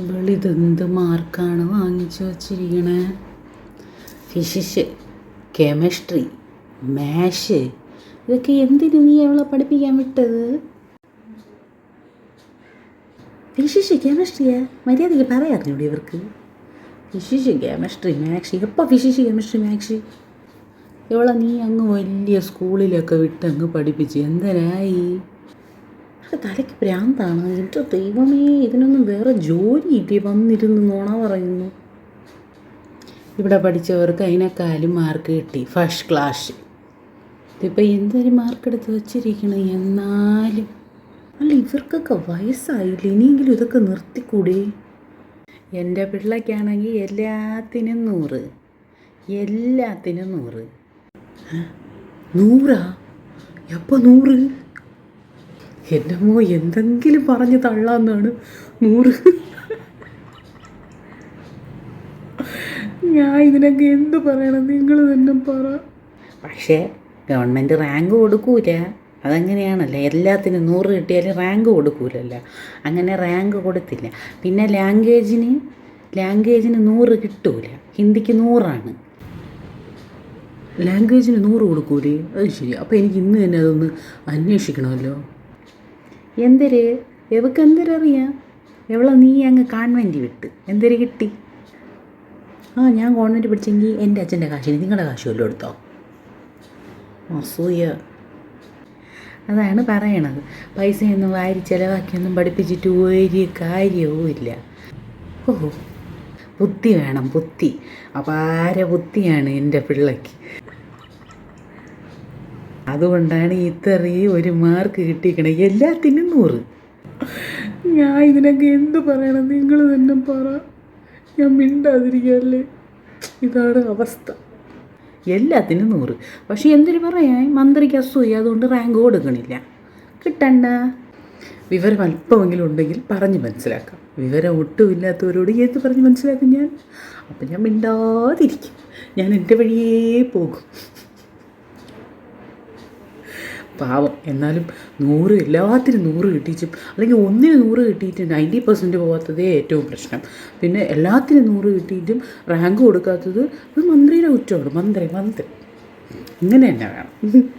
ഇവളിതെന്ത് മാർക്കാണ് വാങ്ങിച്ചു വച്ചിരിക്കണേ? Physics chemistry മാഷ് ഇതൊക്കെ എന്തിനു നീ അവളെ പഠിപ്പിക്കാൻ വിട്ടത്? ഫിസിക്സ് കെമിസ്ട്രിയാ മര്യാദയ്ക്ക് പറയാറിഞ്ഞൂടി ഇവർക്ക്? ഫിസിക്സ് കെമിസ്ട്രി മാക്സ് എപ്പോൾ ഫിസിക്സ് കെമിസ്ട്രി മാക്സ്. ഇവളെ നീ അങ്ങ് വലിയ സ്കൂളിലൊക്കെ വിട്ട് അങ്ങ് പഠിപ്പിച്ച് എന്തരായി അത് തലയ്ക്ക് ഭ്രാന്താണ്. എന്റെ ദൈവമേ ഇതിനൊന്നും വേറെ ജോലിയില്ലേ വന്നിരുന്ന് നോണ പറയുന്നു. ഇവിടെ പഠിച്ചവർക്ക് അതിനേക്കാളും മാർക്ക് കിട്ടി. ഫസ്റ്റ് ക്ലാസ് ഇതിപ്പോൾ എന്തൊരു മാർക്ക് എടുത്ത് വച്ചിരിക്കണം? എന്നാലും. അല്ല ഇവർക്കൊക്കെ വയസ്സായില്ല? ഇനിയെങ്കിലും ഇതൊക്കെ നിർത്തിക്കൂടെ? എന്റെ പിള്ളയ്ക്കാണെങ്കിൽ എല്ലാത്തിനും നൂറ്. എല്ലാത്തിനും നൂറ്. നൂറാ? എപ്പോൾ നൂറ്? എന്റെ അമ്മ എന്തെങ്കിലും പറഞ്ഞ് തള്ളാന്നാണ് നൂറ്. ഞാൻ ഇതിനൊക്കെ എന്ത് പറയണം? നിങ്ങൾ തന്നെ പറ. പക്ഷേ ഗവൺമെന്റ് റാങ്ക് കൊടുക്കൂല. അതങ്ങനെയാണല്ലോ. എല്ലാത്തിനും നൂറ് കിട്ടിയാലും റാങ്ക് കൊടുക്കൂലല്ലോ. അങ്ങനെ റാങ്ക് കൊടുത്തില്ല. പിന്നെ ലാംഗ്വേജിന് ലാംഗ്വേജിന് നൂറ് കിട്ടൂല. ഹിന്ദിക്ക് നൂറാണ്. ലാംഗ്വേജിന് നൂറ് കൊടുക്കൂലേ? അത് ശരി. അപ്പോൾ എനിക്ക് ഇന്ന് തന്നെ അതൊന്ന് അന്വേഷിക്കണമല്ലോ. എന്തൊരു? എവക്ക് എന്തരറിയാം എവളെ നീ അങ്ങ് കോൺവെന്റ് വിട്ട്? എന്തര് കിട്ടി? ആ ഞാൻ കോൺവെന്റ് പഠിച്ചെങ്കിൽ എന്റെ അച്ഛന്റെ കാശിന് നിങ്ങളുടെ കാശ് വല്ലതും എടുത്തോ? അസൂയ. അതാണ് പറയണത്. പൈസയൊന്നും വാരി ചിലവാക്കിയൊന്നും പഠിപ്പിച്ചിട്ട് ഒരു കാര്യവും ഇല്ല. ഓഹോ. ബുദ്ധി വേണം ബുദ്ധി. അപാര ബുദ്ധിയാണ് എന്റെ പിള്ളയ്ക്ക് അതുകൊണ്ടാണ് ഇത്രയും ഒരു മാർക്ക് കിട്ടിയിരിക്കണേ. എല്ലാത്തിനും നൂറ്. ഞാൻ ഇതിനൊക്കെ എന്ത് പറയണം? നിങ്ങൾ തന്നെ പറ. ഞാൻ മിണ്ടാതിരിക്കല്ലേ ഇതാണ് അവസ്ഥ. എല്ലാത്തിനും നൂറ്. പക്ഷെ എന്തിനു പറയാൻ മന്ത്രിക്ക് അസൂയ അതുകൊണ്ട് റാങ്ക് കൊടുക്കണില്ല. കിട്ടണ്ട. വിവരം അല്പമെങ്കിലും ഉണ്ടെങ്കിൽ പറഞ്ഞ് മനസ്സിലാക്കാം. വിവരം ഒട്ടുമില്ലാത്തവരോട് ഏത് പറഞ്ഞ് മനസ്സിലാക്കും ഞാൻ? അപ്പം ഞാൻ മിണ്ടാതിരിക്കും. ഞാൻ എന്റെ വഴിയേ പോകും. പാവം. എന്നാലും നൂറ് എല്ലാത്തിനും നൂറ് കിട്ടിയിട്ടും അല്ലെങ്കിൽ ഒന്നിന് നൂറ് കിട്ടിയിട്ട് നയന്റി പെർസെന്റ് പോകാത്തതേ ഏറ്റവും പ്രശ്നം. പിന്നെ എല്ലാത്തിനും നൂറ് കിട്ടിയിട്ടും റാങ്ക് കൊടുക്കാത്തത് ഒരു മന്ത്രിയുടെ കുറ്റമാണ്. മന്ത്രി മന്ത്രി. ഇങ്ങനെ തന്നെ വേണം.